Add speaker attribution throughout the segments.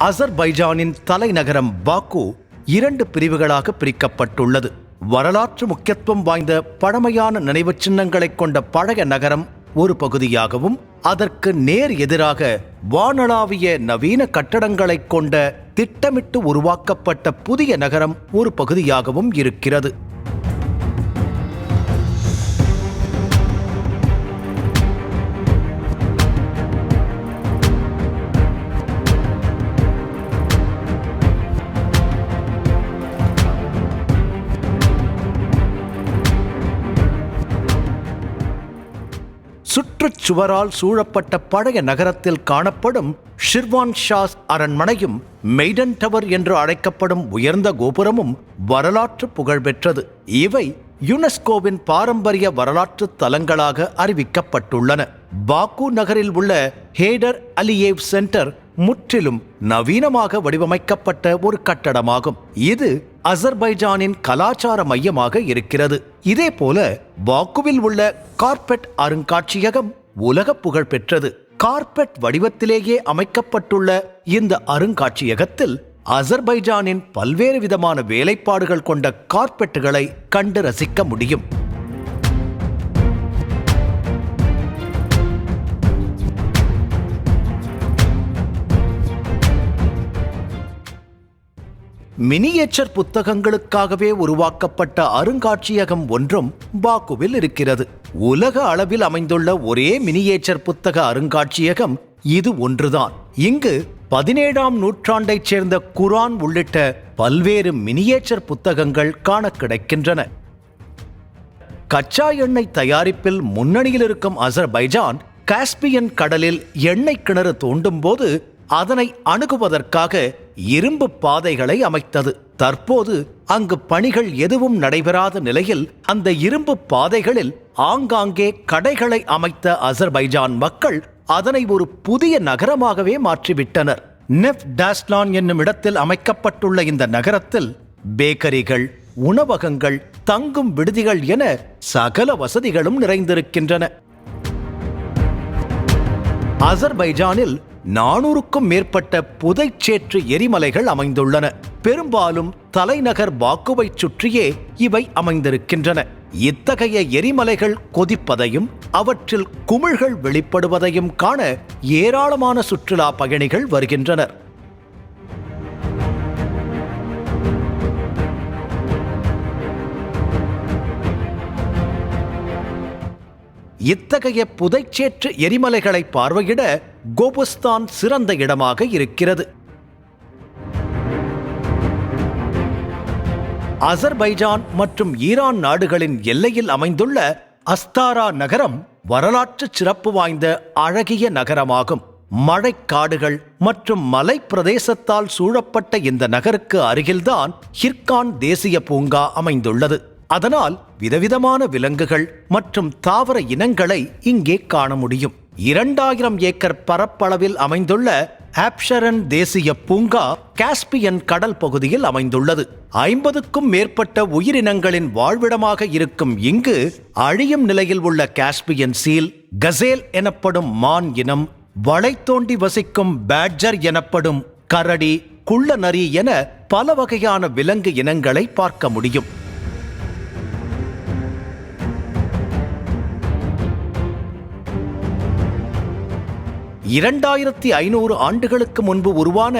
Speaker 1: அசர்பைஜானின் தலைநகரம் பாக்கு இரண்டு பிரிவுகளாக பிரிக்கப்பட்டுள்ளது. வரலாற்று முக்கியத்துவம் வாய்ந்த பழமையான நினைவுச் சின்னங்களைக் கொண்ட பழைய நகரம் ஒரு பகுதியாகவும் அதற்கு நேர் எதிராக வானளாவிய நவீன கட்டடங்களைக் கொண்ட திட்டமிட்டு உருவாக்கப்பட்ட புதிய நகரம் ஒரு பகுதியாகவும் இருக்கிறது. சுற்றுச்சுவரால் சூழப்பட்ட பழைய நகரத்தில் காணப்படும் ஷிர்வான் ஷாஸ் அரண்மனையும் மெய்டன் டவர் என்று அழைக்கப்படும் உயர்ந்த கோபுரமும் வரலாற்று புகழ்பெற்றது. இவை யுனெஸ்கோவின் பாரம்பரிய வரலாற்று தலங்களாக அறிவிக்கப்பட்டுள்ளன. பாக்கு நகரில் உள்ள ஹேடர் அலியேவ் சென்டர் முற்றிலும் நவீனமாக வடிவமைக்கப்பட்ட ஒரு கட்டடமாகும். இது அசர்பைஜானின் கலாச்சார மையமாக இருக்கிறது. இதே போல பாக்குவில் உள்ள கார்பெட் அருங்காட்சியகம் உலக புகழ் பெற்றது. கார்பெட் வடிவத்திலேயே அமைக்கப்பட்டுள்ள இந்த அருங்காட்சியகத்தில் அசர்பைஜானின் பல்வேறு விதமான வேலைப்பாடுகள் கொண்ட கார்பெட்டுகளை கண்டு ரசிக்க முடியும். மினியேச்சர் புத்தகங்களுக்காகவே உருவாக்கப்பட்ட அருங்காட்சியகம் ஒன்றும் பாக்குவில் இருக்கிறது. உலக அளவில் அமைந்துள்ள ஒரே மினியேச்சர் புத்தக அருங்காட்சியகம் இது ஒன்றுதான். இங்கு பதினேழாம் நூற்றாண்டைச் சேர்ந்த குரான் உள்ளிட்ட பல்வேறு மினியேச்சர் புத்தகங்கள் காண கிடைக்கின்றன கச்சா எண்ணெய் தயாரிப்பில் முன்னணியில் இருக்கும் அசர்பைஜான் காஸ்பியன் கடலில் எண்ணெய் கிணறு தோண்டும் போது அதனை அணுகுவதற்காக இரும்பு பாதைகளை அமைத்தது. தற்போது அங்கு பணிகள் எதுவும் நடைபெறாத நிலையில் அந்த இரும்பு பாதைகளில் ஆங்காங்கே கடைகளை அமைத்த அசர்பைஜான் மக்கள் அதனை ஒரு புதிய நகரமாகவே மாற்றிவிட்டனர். நெஃப் டாஸ்லான் என்னும் இடத்தில் அமைக்கப்பட்டுள்ள இந்த நகரத்தில் பேக்கரிகள் உணவகங்கள் தங்கும் விடுதிகள் என சகல வசதிகளும் நிறைந்திருக்கின்றன. அசர்பைஜானில் நானூறுக்கும் மேற்பட்ட புதைச்சேற்று எரிமலைகள் அமைந்துள்ளன. பெரும்பாலும் தலைநகர் பாக்குவை சுற்றியே இவை அமைந்திருக்கின்றன. இத்தகைய எரிமலைகள் கொதிப்பதையும் அவற்றில் குமிழ்கள் வெளிப்படுவதையும் காண ஏராளமான சுற்றுலா பயணிகள் வருகின்றனர். இத்தகைய புதைச்சேற்று எரிமலைகளை பார்வையிட கோபுஸ்தான் சிறந்த இடமாக இருக்கிறது. அசர்பைஜான் மற்றும் ஈரான் நாடுகளின் எல்லையில் அமைந்துள்ள அஸ்தாரா நகரம் வரலாற்று சிறப்பு வாய்ந்த அழகிய நகரமாகும். மழைக்காடுகள் மற்றும் மலை பிரதேசத்தால் சூழப்பட்ட இந்த நகருக்கு அருகில்தான் ஹிர்கான் தேசிய பூங்கா அமைந்துள்ளது. அதனால் விதவிதமான விலங்குகள் மற்றும் தாவர இனங்களை இங்கே காண முடியும். இரண்டாயிரம் ஏக்கர் பரப்பளவில் அமைந்துள்ள ஆப்ஷரன் தேசிய பூங்கா காஸ்பியன் கடல் பகுதியில் அமைந்துள்ளது. ஐம்பதுக்கும் மேற்பட்ட உயிரினங்களின் வாழ்விடமாக இருக்கும் இங்கு அழியும் நிலையில் உள்ள காஸ்பியன் சீல் கசேல் எனப்படும் மான் இனம் வளை தோண்டி வசிக்கும் பேட்ஜர் எனப்படும் கரடி குள்ள நரி என பல வகையான விலங்கு இனங்களை பார்க்க முடியும். இரண்டாயிரத்தி ஐநூறு ஆண்டுகளுக்கு முன்பு உருவான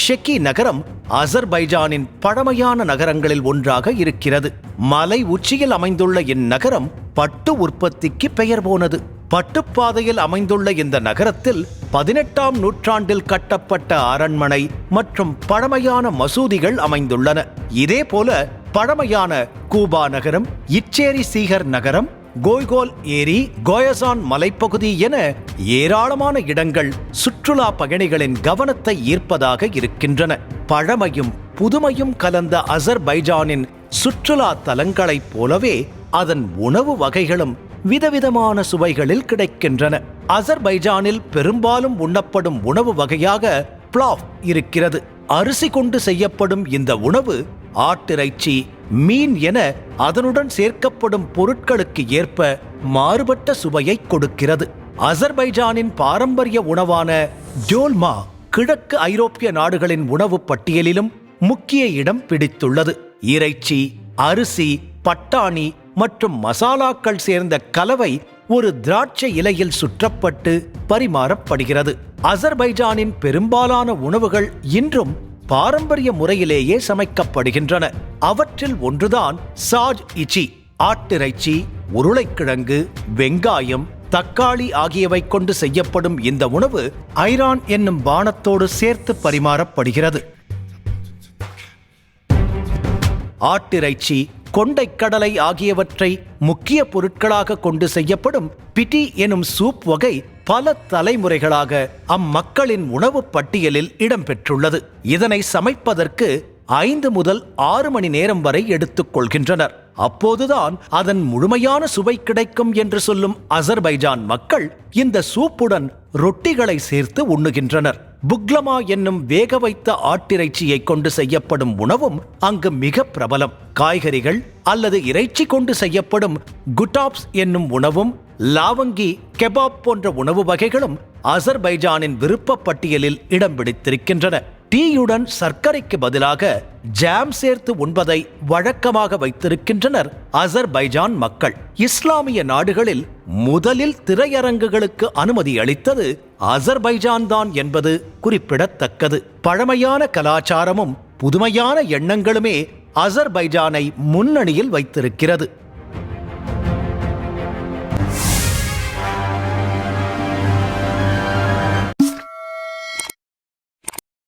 Speaker 1: ஷெக்கி நகரம் அசர்பைஜானின் பழமையான நகரங்களில் ஒன்றாக இருக்கிறது. மலை உச்சியில் அமைந்துள்ள இந்நகரம் பட்டு உற்பத்திக்கு பெயர் போனது. பட்டுப்பாதையில் அமைந்துள்ள இந்த நகரத்தில் பதினெட்டாம் நூற்றாண்டில் கட்டப்பட்ட அரண்மனை மற்றும் பழமையான மசூதிகள் அமைந்துள்ளன. இதேபோல பழமையான கூபா நகரம் இச்சேரி சீகர் நகரம் கோய்கோல் ஏரி கோயசான் மலைப்பகுதி என ஏராளமான இடங்கள் சுற்றுலா பயணிகளின் கவனத்தை ஈர்ப்பதாக இருக்கின்றன. பழமையும் புதுமையும் கலந்த அசர்பைஜானின் சுற்றுலா தலங்களைப் போலவே அதன் உணவு வகைகளும் விதவிதமான சுவைகளில் கிடைக்கின்றன. அசர்பைஜானில் பெரும்பாலும் உண்ணப்படும் உணவு வகையாக பிளாவ் இருக்கிறது. அரிசி கொண்டு செய்யப்படும் இந்த உணவு ஆட்டிறைச்சி மீன் என அதனுடன் சேர்க்கப்படும் பொருட்களுக்கு ஏற்ப மாறுபட்ட சுவையை கொடுக்கிறது. அசர்பைஜானின் பாரம்பரிய உணவான ஜோல்மா கிழக்கு ஐரோப்பிய நாடுகளின் உணவு பட்டியலிலும் முக்கிய இடம் பிடித்துள்ளது. இறைச்சி அரிசி பட்டாணி மற்றும் மசாலாக்கள் சேர்ந்த கலவை ஒரு திராட்சை இலையில் சுற்றப்பட்டு பரிமாறப்படுகிறது. அசர்பைஜானின் பெரும்பாலான உணவுகள் இன்றும் பாரம்பரிய முறையிலேயே சமைக்கப்படுகின்றன. அவற்றில் ஒன்றுதான் சாஜ் இச்சி ஆட்டிறைச்சி உருளைக்கிழங்கு வெங்காயம் தக்காளி ஆகியவை கொண்டு செய்யப்படும் இந்த உணவு ஐரான் என்னும் பானத்தோடு சேர்த்து பரிமாறப்படுகிறது. ஆட்டிறைச்சி கொண்டைக்கடலை ஆகியவற்றை முக்கிய பொருட்களாக கொண்டு செய்யப்படும் பிட்டி எனும் சூப் வகை பல தலைமுறைகளாக அம்மக்களின் உணவுப் பட்டியலில் இடம்பெற்றுள்ளது. இதனை சமைப்பதற்கு ஐந்து முதல் ஆறு மணி நேரம் வரை எடுத்துக்கொள்கின்றனர் அப்போதுதான் அதன் முழுமையான சுவை கிடைக்கும் என்று சொல்லும் அசர்பைஜான் மக்கள் இந்த சூப்புடன் ரொட்டிகளை சேர்த்து உண்ணுகின்றனர். புக்லமா என்னும் வேக வைத்த ஆட்டிறைச்சியை கொண்டு செய்யப்படும் உணவும் அங்கு மிக பிரபலம். காய்கறிகள் அல்லது இறைச்சி கொண்டு செய்யப்படும் குட்டாப்ஸ் என்னும் உணவும் லாவங்கி கெபாப் போன்ற உணவு வகைகளும் அசர்பைஜானின் விருப்ப பட்டியலில் இடம் பிடித்திருக்கின்றன. டீயுடன் சர்க்கரைக்கு பதிலாக ஜாம் சேர்த்து உண்பதை வழக்கமாக வைத்திருக்கின்றனர் அசர்பைஜான் மக்கள். இஸ்லாமிய நாடுகளில் முதலில் திரையரங்குகளுக்கு அனுமதி அளித்தது அசர்பைஜான் தான் என்பது குறிப்பிடத்தக்கது. பழமையான கலாச்சாரமும் புதுமையான எண்ணங்களுமே அசர்பைஜானை முன்னணியில் வைத்திருக்கிறது.